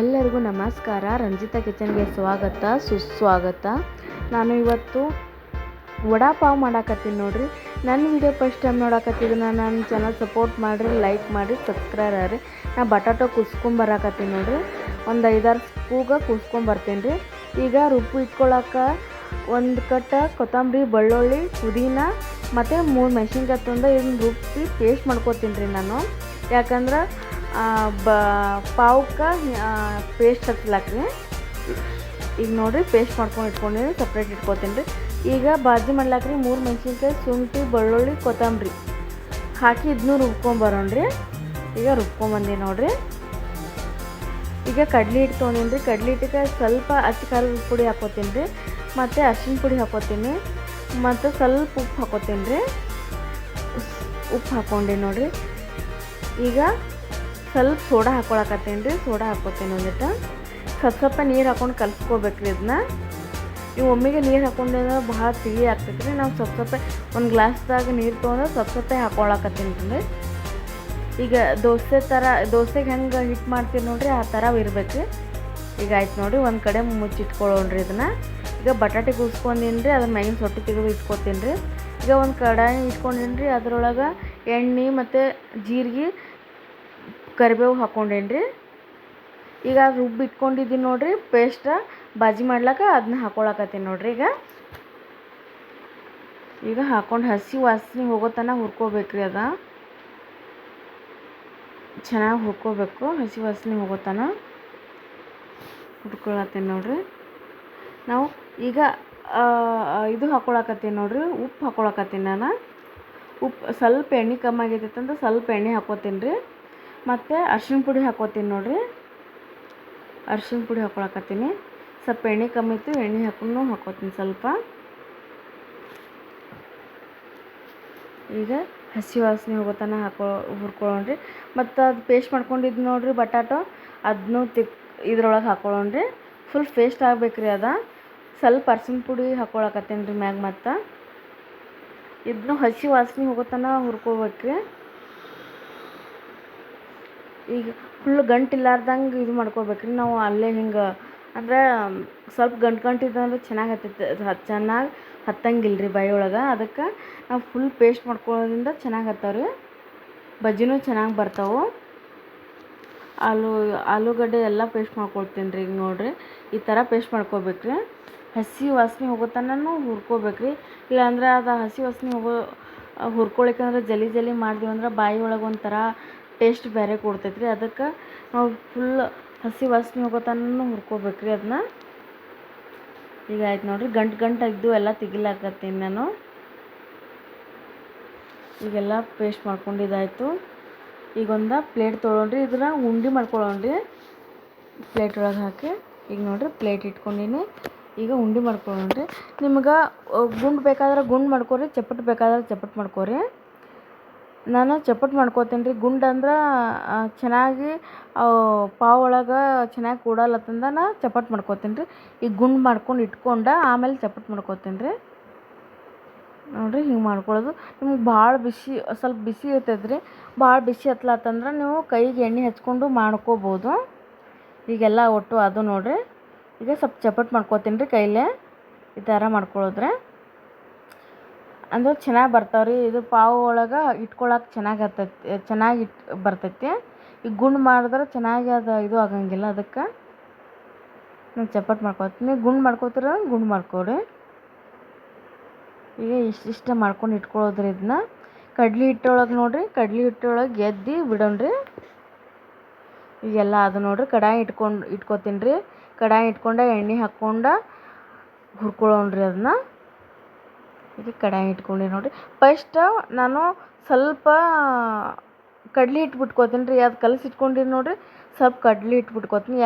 ಎಲ್ಲರಿಗೂ ನಮಸ್ಕಾರ. ರಂಜಿತಾ ಕಿಚನ್ಗೆ ಸ್ವಾಗತ, ಸುಸ್ವಾಗತ. ನಾನು ಇವತ್ತು ವಡಾ ಪಾವ್ ಮಾಡಾಕತ್ತೀನಿ ನೋಡ್ರಿ. ನನ್ನ ವಿಡಿಯೋ ಫಸ್ಟ್ ಟೈಮ್ ನೋಡಾಕತ್ತಿದ್ದನ್ನ ನನ್ನ ಚಾನಲ್ ಸಪೋರ್ಟ್ ಮಾಡಿರಿ ಲೈಕ್ ಮಾಡಿ ಸಬ್ಸ್ಕ್ರೈಬ್ ಆಗ್ರಿ ನಾ ಬಟಾಟೊ ಕುಸ್ಕೊಂಬರಾಕತ್ತೀನಿ ನೋಡ್ರಿ. ಒಂದು ಐದಾರು ಸ್ಪೂಗ ಕುಸ್ಕೊಂಬರ್ತೀನಿ ರೀ ಈಗ ರುಬ್ಬು ಇಟ್ಕೊಳಕ್ಕೆ ಒಂದು ಕಟ್ಟ ಕೊತ್ತಂಬರಿ, ಬೆಳ್ಳುಳ್ಳಿ, ಪುದೀನ ಮತ್ತು ಮೂರು ಮೆಣಸಿನ್ಕಾಯಿ ತಂದು ಇದನ್ನ ರುಬ್ಬಿ ಪೇಸ್ಟ್ ಮಾಡ್ಕೊತೀನಿ ರೀ ನಾನು. ಯಾಕಂದ್ರೆ ಬ, ಪಾವ್ಕ ಪೇಸ್ಟ್ ಹಚ್ಚಲಾಕ್ರಿ ಈಗ ನೋಡಿರಿ ಪೇಸ್ಟ್ ಮಾಡ್ಕೊಂಡು ಇಟ್ಕೊಂಡಿರಿ ಸಪ್ರೇಟ್ ಇಟ್ಕೊತೀನಿ ರೀ. ಈಗ ಬಾಜಿ ಮಾಡ್ಲಾಕ್ರಿ ಮೂರು ಮೆಣಸಿನ್ಕಾಯಿ, ಶುಂಠಿ, ಬೆಳ್ಳುಳ್ಳಿ, ಕೊತ್ತಂಬರಿ. ಹಾಕಿ ಇದನ್ನೂ ರುಬ್ಕೊಂಬರೋಣ್ರಿ ಈಗ ರುಬ್ಕೊಂಬಂದಿ ನೋಡಿರಿ. ಈಗ ಕಡ್ಲಿ ಹಿಟ್ಟು ತೊಗೊಂಡಿನಿ ರೀ. ಕಡ್ಲಿ ಹಿಟ್ಟಿಗೆ ಸ್ವಲ್ಪ ಅಚ್ಚ ಖಾರದ ಪುಡಿ ಹಾಕೋತೀನಿ ರೀ. ಮತ್ತು ಅರ್ಶಿನ ಪುಡಿ ಹಾಕೋತೀನಿ. ಮತ್ತು ಸ್ವಲ್ಪ ಉಪ್ಪು ಹಾಕೋತೀನಿ ರೀ. ಉಪ್ಪು ಹಾಕ್ಕೊಂಡೆ ನೋಡಿರಿ. ಈಗ ಸ್ವಲ್ಪ ಸೋಡಾ ಹಾಕ್ಕೊಳಕತ್ತೇನೆ ರೀ ಸೋಡಾ ಹಾಕ್ಕೊತೇನೆ ಒಂದಿಟ್ಟು. ಸ್ವಲ್ಪ ಸ್ವಲ್ಪ ನೀರು ಹಾಕೊಂಡು ಕಲ್ಸ್ಕೊಬೇಕ್ರಿ ಇದನ್ನ ಈ ಒಮ್ಮೆಗೆ ನೀರು ಹಾಕೊಂಡ್ರೆ ಭಾಳ ಸಿಹಿ ಆಗ್ತೈತೆ ರೀ ನಾವು ಸ್ವಲ್ಪ ಸ್ವಲ್ಪ ಒಂದು ಗ್ಲಾಸ್ದಾಗ ನೀರು ತೊಗೊಂಡ್ರೆ ಸ್ವಲ್ಪ ಸ್ವಲ್ಪ ಹಾಕೊಳಕತ್ತೀನಿ ರೀ ಈಗ ದೋಸೆ ಥರ ದೋಸೆಗೆ ಹೆಂಗೆ ಹಿಟ್ಟು ಮಾಡ್ತೀವಿ ನೋಡಿರಿ, ಆ ಥರ ಇರ್ಬೇಕು. ರೀ ಈಗ ಆಯ್ತು ನೋಡಿರಿ ಒಂದು ಕಡೆ ಮುಚ್ಚಿಟ್ಕೊಳ್ಳೋಣ್ರಿ ಇದನ್ನು ಈಗ ಬಟಾಟೆ ಕೂಸ್ಕೊಂಡೀನಿ ರೀ ಅದ್ರ ಮ್ಯಾಗಿನ ಸೊಟ್ಟಿ ತೆಗೆದು ಇಟ್ಕೊತೀನಿ ರೀ ಈಗ ಒಂದು ಕಡಾಯಿ ಇಟ್ಕೊಂಡೀನಿ ರೀ ಅದರೊಳಗೆ ಎಣ್ಣೆ ಮತ್ತು ಜೀರಿಗೆ ಕರಿಬೇವು ಹಾಕ್ಕೊಂಡೇನಿ ರೀ ಈಗ ರುಬ್ಬಿ ಇಟ್ಕೊಂಡಿದ್ದೀನಿ ನೋಡ್ರಿ ಪೇಸ್ಟ ಬಾಜಿ ಮಾಡ್ಲಾಕ ಅದನ್ನ ಹಾಕೊಳಕತ್ತೀನಿ ನೋಡ್ರಿ ಈಗ. ಈಗ ಹಾಕೊಂಡು ಹಸಿ ವಾಸನೆ ಹೋಗೋ ತನಕ ಹುರ್ಕೋಬೇಕ್ರಿ ಅದ. ಚೆನ್ನಾಗಿ ಹುರ್ಕೋಬೇಕು, ಹಸಿ ವಾಸನೆ ಹೋಗೋ ತನಕ ಹುರ್ಕೊಳತ್ತೀನಿ ನೋಡ್ರಿ. ನಾವು ಈಗ ಇದು ಹಾಕೊಳಕತ್ತೀನಿ ನೋಡ್ರಿ, ಉಪ್ಪು ಹಾಕೊಳಕತ್ತೀನಿ ನಾನು. ಉಪ್ಪು ಸ್ವಲ್ಪ ಎಣ್ಣೆ ಕಮ್ಮಿ ಆಗೈತೆ ಅಂದ್ರೆ ಸ್ವಲ್ಪ ಎಣ್ಣೆ ಹಾಕೋತೀನಿ ರೀ ಮತ್ತು ಅರ್ಶಿಣ ಪುಡಿ ಹಾಕೋತೀನಿ ನೋಡಿರಿ. ಅರ್ಶಿಣ ಪುಡಿ ಹಾಕೊಳಕತ್ತೀನಿ. ಸ್ವಲ್ಪ ಎಣ್ಣೆ ಕಮ್ಮಿ ಇತ್ತು, ಎಣ್ಣೆ ಹಾಕೊಂಡು ಹಾಕೋತೀನಿ ಸ್ವಲ್ಪ. ಈಗ ಹಸಿ ವಾಸನೆ ಹೋಗೋತನ ಹಾಕೋ, ಹುರ್ಕೊಳ್ಳೋಣ್ರಿ. ಮತ್ತು ಅದು ಪೇಸ್ಟ್ ಮಾಡ್ಕೊಂಡಿದ್ದು ನೋಡ್ರಿ ಬಟಾಟೊ ಅದನ್ನೂ ತಿಕ್, ಇದ್ರೊಳಗೆ ಹಾಕೊಳ್ಳೋಣ್ರಿ. ಫುಲ್ ಪೇಸ್ಟ್ ಆಗ್ಬೇಕ್ರಿ ಅದ. ಸ್ವಲ್ಪ ಅರ್ಸಿನ ಪುಡಿ ಹಾಕೊಳಕತ್ತೀನಿ ರೀ ಮ್ಯಾಗ ಮತ್ತು. ಇದನ್ನು ಹಸಿ ವಾಸನೆ ಹೋಗೋತನ ಹುರ್ಕೋಬೇಕ್ರಿ. ಈಗ ಫುಲ್ ಗಂಟಿಲ್ಲಾರ್ದಂಗೆ ಇದು ಮಾಡ್ಕೋಬೇಕ್ರಿ. ನಾವು ಅಲ್ಲೇ ಹಿಂಗೆ, ಅಂದ್ರೆ ಸ್ವಲ್ಪ ಗಂಟು ಗಂಟು ಇದ್ದಂದ್ರೆ ಚೆನ್ನಾಗಿ ಹತ್ತೈತೆ, ಅದು ಚೆನ್ನಾಗಿ ಹತ್ತಂಗಿಲ್ಲ ರೀ ಬಾಯಿ ಒಳಗೆ. ಅದಕ್ಕೆ ನಾವು ಫುಲ್ ಪೇಸ್ಟ್ ಮಾಡ್ಕೊಳ್ಳೋದ್ರಿಂದ ಚೆನ್ನಾಗಿ ಹತ್ತಾವ ರೀ ಬಜ್ಜಿನೂ ಚೆನ್ನಾಗಿ ಬರ್ತಾವೆ. ಆಲೂ, ಆಲೂಗಡ್ಡೆ ಎಲ್ಲ ಪೇಸ್ಟ್ ಮಾಡ್ಕೊಳ್ತೀನಿ ರೀ ಈಗ ನೋಡಿರಿ. ಈ ಥರ ಪೇಸ್ಟ್ ಮಾಡ್ಕೋಬೇಕ್ರಿ. ಹಸಿ ವಾಸನೆ ಹೋಗೋ ತನಕನೂ ಹುರ್ಕೋಬೇಕು ರೀ ಇಲ್ಲಾಂದ್ರೆ ಅದು ಹಸಿ ವಾಸನೆ ಹೋಗೋ ಹುರ್ಕೊಳಿಕ್ಕಂದ್ರೆ ಜಲಿ ಜಲಿ ಮಾಡಿದ್ವಿ ಅಂದ್ರೆ ಬಾಯಿ ಒಳಗೆ ಒಂಥರ ಟೇಸ್ಟ್ ಬೇರೆ ಕೊಡ್ತೈತೆ ರೀ ಅದಕ್ಕೆ ನಾವು ಫುಲ್ ಹಸಿ ವಾಸನೆ ಹೋಗೋ ತನಕ ಹುರ್ಕೋಬೇಕ್ರಿ ಅದನ್ನ ಈಗ ಆಯ್ತು ನೋಡಿರಿ, ಗಂಟು ಗಂಟು ಅಗ್ದು ಎಲ್ಲ ತೆಗಿಲಾಕತ್ತೀನಿ ನಾನು. ಈಗೆಲ್ಲ ಪೇಸ್ಟ್ ಮಾಡ್ಕೊಂಡಿದ್ದಾಯಿತು ಈಗ ಒಂದು ಪ್ಲೇಟ್ ತೊಗೊಂಡ್ರಿ ಇದನ್ನ ಉಂಡೆ ಮಾಡ್ಕೊಳ್ಳೋಣ್ರಿ ಪ್ಲೇಟ್ ಒಳಗೆ ಹಾಕಿ, ಈಗ ನೋಡಿರಿ ಪ್ಲೇಟ್ ಇಟ್ಕೊಂಡಿನಿ. ಈಗ ಉಂಡೆ ಮಾಡ್ಕೊಳ್ಳೋಣ್ರಿ ನಿಮ್ಗೆ, ಗುಂಡು ಬೇಕಾದ್ರೆ ಗುಂಡು ಮಾಡ್ಕೊರಿ ಚಪ್ಪಟ್ಟು ಬೇಕಾದ್ರೆ ಚಪ್ಪಟ್ಟು ಮಾಡ್ಕೊರಿ. ನಾನು ಚಪ್ಪಟ್ಟು ಮಾಡ್ಕೋತೀನಿ ರೀ. ಗುಂಡು ಅಂದ್ರೆ ಚೆನ್ನಾಗಿ ಪಾವ್ ಒಳಗೆ ಚೆನ್ನಾಗಿ ಕೂಡಲತ್ತಂದ ನಾ ಚಪ್ಪಟ್ಟು ಮಾಡ್ಕೋತೀನಿ ರೀ. ಈಗ ಗುಂಡು ಮಾಡ್ಕೊಂಡು ಇಟ್ಕೊಂಡ ಆಮೇಲೆ ಚಪ್ಪಟ್ಟು ಮಾಡ್ಕೋತೀನಿ ರೀ. ನೋಡಿರಿ ಹಿಂಗೆ ಮಾಡ್ಕೊಳ್ಳೋದು ನಿಮ್ಗೆ ಭಾಳ ಬಿಸಿ, ಸ್ವಲ್ಪ ಬಿಸಿ ಇರ್ತೈತೆ ರೀ. ಭಾಳ ಬಿಸಿ ಹತ್ಲತ್ತಂದ್ರೆ ನೀವು ಕೈಗೆ ಎಣ್ಣೆ ಹಚ್ಕೊಂಡು ಮಾಡ್ಕೋಬೋದು. ಈಗೆಲ್ಲ ಒಟ್ಟು ಅದು ನೋಡಿರಿ. ಈಗ ಸ್ವಲ್ಪ ಚಪ್ಪಟ್ಟು ಮಾಡ್ಕೋತೀನಿ ರೀ ಕೈಲೇ. ಈ ಥರ ಮಾಡ್ಕೊಳ್ಳೋದ್ರೆ ಅಂದ್ರೆ ಚೆನ್ನಾಗಿ ಬರ್ತಾವೆ ರೀ ಇದು ಪಾವು ಒಳಗೆ ಇಟ್ಕೊಳಕ್ಕೆ ಚೆನ್ನಾಗಿ ಆಗ್ತೈತಿ ಚೆನ್ನಾಗಿ ಇಟ್ ಬರ್ತೈತಿ. ಈಗ ಗುಂಡು ಮಾಡಿದ್ರೆ ಚೆನ್ನಾಗಿ ಅದು, ಇದು ಆಗಂಗಿಲ್ಲ ಅದಕ್ಕೆ. ನಾನು ಚಪ್ಪಟ್ ಮಾಡ್ಕೊತೀನಿ. ಗುಂಡು ಮಾಡ್ಕೋತೀರ ಗುಂಡು ಮಾಡ್ಕೊರಿ ಈಗ ಇಷ್ಟು, ಇಷ್ಟ ಮಾಡ್ಕೊಂಡು ಇಟ್ಕೊಳ್ಳೋದ್ರಿ ಇದನ್ನ ಕಡ್ಲಿ ಹಿಟ್ಟೊಳಗೆ ನೋಡ್ರಿ, ಕಡ್ಲಿ ಹಿಟ್ಟೊಳಗೆ ಗೆದ್ದಿ ಬಿಡೋಣ್ರಿ. ಈಗೆಲ್ಲ ಅದು ನೋಡ್ರಿ, ಕಡಾಯಿ ಇಟ್ಕೊಂಡು ಇಟ್ಕೊತೀನಿ ರೀ ಕಡಾಯಿ ಇಟ್ಕೊಂಡು ಎಣ್ಣೆ ಹಾಕ್ಕೊಂಡು ಹುರ್ಕೊಳ್ಳೋಣ್ರಿ ಅದನ್ನ ಈಗ ಕಡಾಯಿ ಇಟ್ಕೊಂಡೆ ನೋಡಿರಿ ಫಸ್ಟ್ ನಾನು ಸ್ವಲ್ಪ ಕಡ್ಲಿ ಹಿಟ್ಟು ರೀ. ಅದು ಕಲಸಿ ಇಟ್ಕೊಂಡಿರಿ ನೋಡ್ರಿ. ಸ್ವಲ್ಪ ಕಡ್ಲಿ ಹಿಟ್ಟು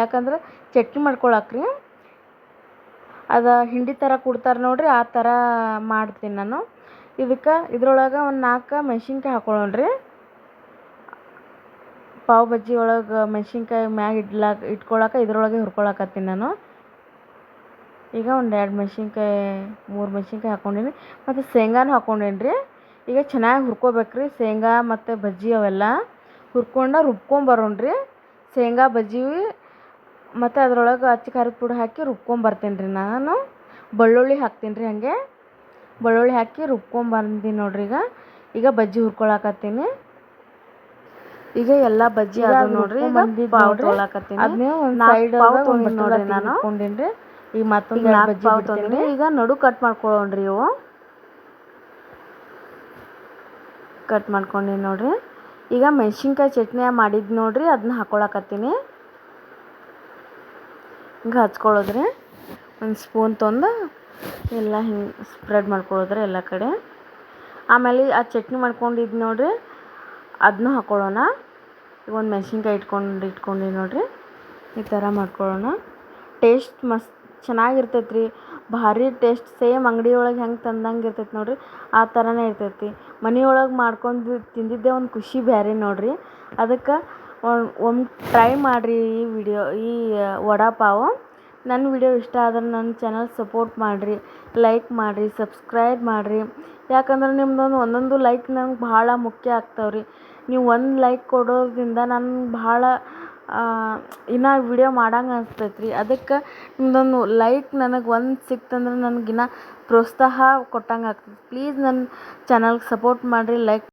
ಯಾಕಂದ್ರೆ ಚಟ್ನಿ ಮಾಡ್ಕೊಳಕ್ರಿ. ಅದು ಹಿಂಡಿ ಥರ ಕೊಡ್ತಾರೆ ನೋಡಿರಿ. ಆ ಥರ ಮಾಡ್ತೀನಿ ನಾನು. ಇದಕ್ಕೆ ಇದ್ರೊಳಗೆ ಒಂದು ನಾಲ್ಕು ಮೆಣಸಿನ್ಕಾಯಿ ಹಾಕೊಳ್ಳೋಣ್ರಿ ಪಾವ್ ಬಜ್ಜಿ ಒಳಗೆ ಮೆಣಸಿನ್ಕಾಯಿ ಮ್ಯಾಗ ಇಡ್ಲಾಕ ಇಟ್ಕೊಳಕ್ಕೆ ಇದ್ರೊಳಗೆ ಹುರ್ಕೊಳಕತ್ತೀನಿ ನಾನು. ಈಗ ಒಂದು ಎರಡು ಮೆಣ್ಸಿನ್ಕಾಯಿ ಮೂರು ಮೆಣ್ಸಿನ್ಕಾಯಿ ಹಾಕ್ಕೊಂಡೀನಿ ಮತ್ತು ಶೇಂಗಾನು ಹಾಕ್ಕೊಂಡೇನಿ ರೀ ಈಗ ಚೆನ್ನಾಗಿ ಹುರ್ಕೋಬೇಕ್ರಿ. ಶೇಂಗಾ ಮತ್ತು ಬಜ್ಜಿ ಅವೆಲ್ಲ ಹುರ್ಕೊಂಡು ರುಬ್ಕೊಂಬರೋಣ್ರಿ. ಶೇಂಗಾ ಬಜ್ಜಿ ಮತ್ತು ಅದರೊಳಗೆ ಅಚ್ಚ ಖಾರದ ಪುಡಿ ಹಾಕಿ ರುಬ್ಕೊಂಬರ್ತೀನಿ ರೀ ನಾನು. ಬೆಳ್ಳುಳ್ಳಿ ಹಾಕ್ತೀನಿ ರೀ ಹಾಗೆ. ಬೆಳ್ಳುಳ್ಳಿ ಹಾಕಿ ರುಬ್ಕೊಂಬಂದಿನಿ ನೋಡ್ರಿ ಈಗ. ಈಗ ಬಜ್ಜಿ ಹುರ್ಕೊಳಕತ್ತೀನಿ. ಈಗ ಎಲ್ಲ ಬಜ್ಜಿ ಅದು ನೋಡ್ರಿ. ಈಗ ಪಾವ್. ತೊಗೊಳಕತ್ತೀನಿ ಒಂದ್ ತೊಗೊಂಡಿನಿ ನೋಡ್ರಿ ನಾನು. ಈಗ ಮತ್ತೊಂದು ಈಗ ನಾಲ್ಕು ಬಜ್ಜಿ ಪಾವ್ ಈಗ ನಡು ಕಟ್ ಮಾಡ್ಕೊಳ್ಳೋಣ್ರಿ ಇವು. ಕಟ್ ಮಾಡ್ಕೊಂಡಿನಿ ನೋಡ್ರಿ. ಈಗ ಮೆಣಸಿನ್ಕಾಯಿ ಚಟ್ನಿ ಮಾಡಿದ್ ನೋಡ್ರಿ ಅದನ್ನ ಹಾಕೊಳಕತ್ತೀನಿ. ಹಿಂಗೆ ಹಚ್ಕೊಳ್ಳೋದ್ರಿ. ಒಂದು ಸ್ಪೂನ್ ತಂದು ಎಲ್ಲ ಹಿಂಗೆ ಸ್ಪ್ರೆಡ್ ಮಾಡ್ಕೊಳ್ಳೋದ್ರಿ ಎಲ್ಲ ಕಡೆ. ಆಮೇಲೆ ಆ ಚಟ್ನಿ ಮಾಡ್ಕೊಂಡಿದ್ ನೋಡ್ರಿ ಅದನ್ನೂ ಹಾಕ್ಕೊಳ್ಳೋಣ ಈಗ ಒಂದು ಮೆಣಸಿನ್ಕಾಯಿ ಇಟ್ಕೊಂಡು ಇಟ್ಕೊಂಡಿ ನೋಡ್ರಿ. ಈ ಥರ ಮಾಡ್ಕೊಳ್ಳೋಣ. ಟೇಸ್ಟ್ ಮಸ್ತ್ ಚೆನ್ನಾಗಿರ್ತೈತೆ ರೀ ಭಾರಿ ಟೇಸ್ಟ್ ಸೇಮ್ ಅಂಗಡಿ ಒಳಗೆ ಹೆಂಗೆ ತಂದಂಗೆ ಇರ್ತೈತೆ ನೋಡಿರಿ, ಆ ಥರನೇ ಇರ್ತೈತಿ. ಮನೆಯೊಳಗೆ ಮಾಡ್ಕೊಂಡು ತಿಂದಿದ್ದೇ ಒಂದು ಖುಷಿ ಬೇರೆ ನೋಡಿರಿ. ಅದಕ್ಕೆ ಒಮ್ಮೆ ಟ್ರೈ ಮಾಡಿರಿ ಈ ವಿಡಿಯೋ ಈ ವಡಾಪಾವ್. ನನ್ನ ವಿಡಿಯೋ ಇಷ್ಟ ಆದ್ರೆ ನನ್ನ ಚಾನಲ್ ಸಪೋರ್ಟ್ ಮಾಡಿರಿ ಲೈಕ್ ಮಾಡಿರಿ ಸಬ್ಸ್ಕ್ರೈಬ್ ಮಾಡಿರಿ. ಯಾಕಂದ್ರೆ ನಿಮ್ದೊಂದು ಒಂದೊಂದು ಲೈಕ್ ನಂಗೆ ಭಾಳ ಮುಖ್ಯ ಆಗ್ತಾವ್ರಿ. ನೀವು ಒಂದು ಲೈಕ್ ಕೊಡೋದ್ರಿಂದ ನನ್ಗೆ ಭಾಳ ಇನ್ನು ವಿಡಿಯೋ ಮಾಡಂಗೆ ಅನಿಸ್ತೈತೆ ರೀ ಅದಕ್ಕೆ ನಿಮ್ದೊಂದು ಲೈಕ್ ನನಗೆ ಒಂದು ಸಿಕ್ತಂದ್ರೆ ನನಗಿನ್ನೂ ಪ್ರೋತ್ಸಾಹ ಕೊಟ್ಟಂಗೆ ಆಗ್ತದೆ ಪ್ಲೀಸ್ ನನ್ನ ಚಾನಲ್ಗೆ ಸಪೋರ್ಟ್ ಮಾಡಿರಿ ಲೈಕ್